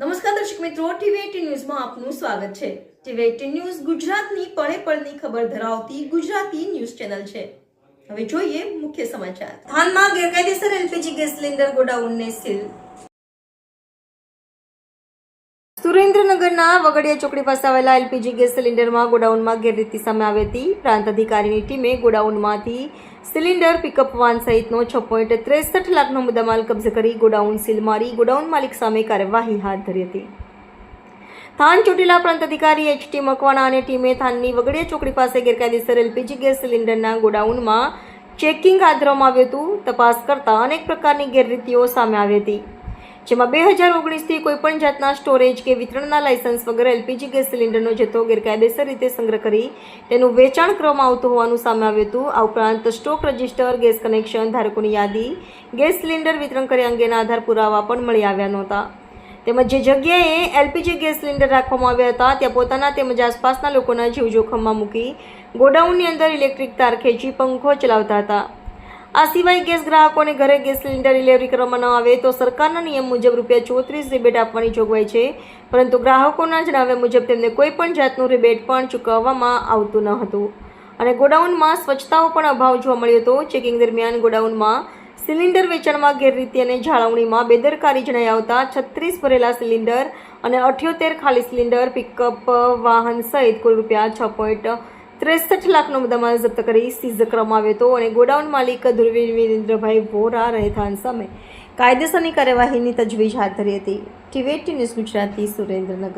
નમસ્કાર દર્શક મિત્રો ટીવી ન્યૂઝમાં આપનું સ્વાગત છે. ટીવી ન્યૂઝ ગુજરાતની પળે પળની ખબર ધરાવતી ગુજરાતી ન્યૂઝ ચેનલ છે. હવે જોઈએ મુખ્ય સમાચાર. ધાનમાં ગેરકાયદેસર એલપીજી ગેસ સિલિન્ડર ગોડાઉનને સીલ. સુરેન્દ્રનગરના વગડિયા ચોકડી પાસે આવેલા એલપીજી ગેસ સિલિન્ડરમાં ગોડાઉનમાં ગેરરીતિ સામે આવી હતી. પ્રાંત અધિકારીની ટીમે ગોડાઉનમાંથી સિલિન્ડર પિકઅપ વાન સહિતનો છ પોઈન્ટ ત્રેસઠ લાખનો મુદ્દામાલ કબજે કરી ગોડાઉન સીલ મારી ગોડાઉન માલિક સામે કાર્યવાહી હાથ ધરી હતી. થાન ચોટીલા પ્રાંત અધિકારી એચ ટી મકવાણા અને ટીમે થાનની વગડિયા ચોકડી પાસે ગેરકાયદેસર એલપીજી ગેસ સિલિન્ડરના ગોડાઉનમાં ચેકિંગ હાથ ધરવામાં આવ્યું હતું. તપાસ કરતાં અનેક પ્રકારની ગેરરીતિઓ સામે આવી હતી. જેમાં બે હજાર ઓગણીસથી કોઈપણ જાતના સ્ટોરેજ કે વિતરણના લાયસન્સ વગર એલપીજી ગેસ સિલિન્ડરનો જથ્થો ગેરકાયદેસર રીતે સંગ્રહ કરી તેનું વેચાણ કરવામાં આવતું હોવાનું સામે આવ્યું હતું. આ ઉપરાંત સ્ટોક રજિસ્ટર, ગેસ કનેક્શન ધારકોની યાદી, ગેસ સિલિન્ડર વિતરણ કર્યા અંગેના આધાર પુરાવા પણ મળી આવ્યા નહોતા. તેમજ જે જગ્યાએ એલપીજી ગેસ સિલિન્ડર રાખવામાં આવ્યા હતા, ત્યાં પોતાના તેમજ આસપાસના લોકોના જીવ જોખમમાં મૂકી ગોડાઉનની અંદર ઇલેક્ટ્રિક તાર ખેંચી પંખો ચલાવતા હતા. આ સિવાય ગેસ ગ્રાહકોને ઘરે ગેસ સિલિન્ડર ડિલિવરી કરવામાં ન આવે તો સરકારના નિયમ મુજબ રૂપિયા ચોત્રીસ રિબેટ આપવાની જોગવાઈ છે. પરંતુ ગ્રાહકોના જણાવ્યા મુજબ તેમને કોઈ પણ જાતનું રિબેટ પણ ચૂકવવામાં આવતું ન હતું. અને ગોડાઉનમાં સ્વચ્છતાઓ પણ અભાવ જોવા મળ્યો હતો. ચેકિંગ દરમિયાન ગોડાઉનમાં સિલિન્ડર વેચાણમાં ગેરરીતિ અને જાળવણીમાં બેદરકારી જણાઈ આવતા છત્રીસ ભરેલા સિલિન્ડર અને અઠ્યોતેર ખાલી સિલિન્ડર, પિકઅપ વાહન સહિત કુલ રૂપિયા છ પોઈન્ટ ત્રેસઠ લાખનો મુદ્દામાલ જપ્ત કરી સીઝ કરવામાં આવ્યો હતો અને ગોડાઉન માલિક ધુરવીર વિરેન્દ્રભાઈ વોરા રહેઠાણ સામે કાયદેસરની કાર્યવાહીની તજવીજ હાથ ધરી હતી. ટીવેટી ન્યૂઝ ગુજરાતી સુરેન્દ્રનગર.